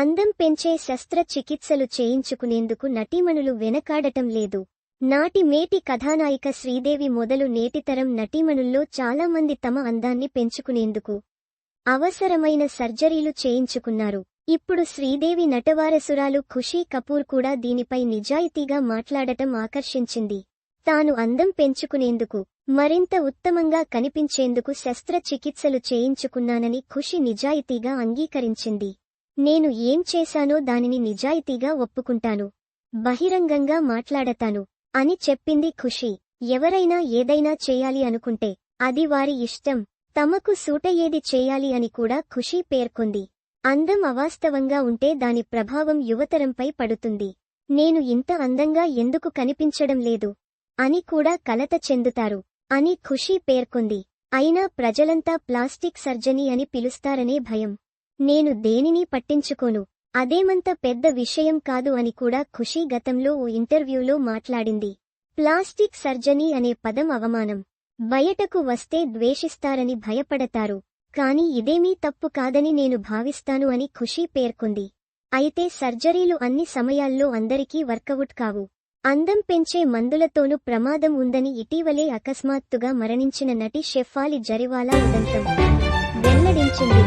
అందం పెంచే శస్త్రచికిత్సలు చేయించుకునేందుకు నటీమణులు వెనకాడటం లేదు. నాటి మేటి కథానాయిక శ్రీదేవి మొదలు నేటితరం నటీమణుల్లో చాలామంది తమ అందాన్ని పెంచుకునేందుకు అవసరమైన సర్జరీలు చేయించుకున్నారు. ఇప్పుడు శ్రీదేవి నటవారసురాలు ఖుషీ కపూర్ కూడా దీనిపై నిజాయితీగా మాట్లాడటం ఆకర్షించింది. తాను అందం పెంచుకునేందుకు మరింత ఉత్తమంగా కనిపించేందుకు శస్త్రచికిత్సలు చేయించుకున్నానని ఖుషి నిజాయితీగా అంగీకరించింది. నేను ఏం చేశానో దానిని నిజాయితీగా ఒప్పుకుంటాను. బహిరంగంగా మాట్లాడతాను. అని చెప్పింది ఖుషి. ఎవరైనా ఏదైనా చేయాలి అనుకుంటే అది వారి ఇష్టం. తమకు సూటయ్యేది చేయాలి అని కూడా ఖుషి పేర్కొంది. అందం అవాస్తవంగా ఉంటే దాని ప్రభావం యువతరంపై పడుతుంది. నేను ఇంత అందంగా ఎందుకు కనిపించడం లేదు? అని కూడా కలత చెందుతారు. అని ఖుషి పేర్కొంది. అయినా ప్రజలంతా ప్లాస్టిక్ సర్జనీ అని పిలుస్తారనే భయం. నేను దేనినీ పట్టించుకోను. అదేమంత పెద్ద విషయం కాదు అని కూడా ఖుషీ గతంలో ఓ ఇంటర్వ్యూలో మాట్లాడింది. ప్లాస్టిక్ సర్జరీ అనే పదం అవమానం. బయటకు వస్తే ద్వేషిస్తారని భయపడతారు. కాని ఇదేమీ తప్పు కాదని నేను భావిస్తాను అని ఖుషీ పేర్కొంది. అయితే సర్జరీలు అన్ని సమయాల్లో అందరికీ వర్కవుట్ కావు. అందం పెంచే మందులతోనూ ప్రమాదం ఉందని ఇటీవలే అకస్మాత్తుగా మరణించిన నటి షెఫాలి జరివాలా ఉదంతం వెల్లడించింది.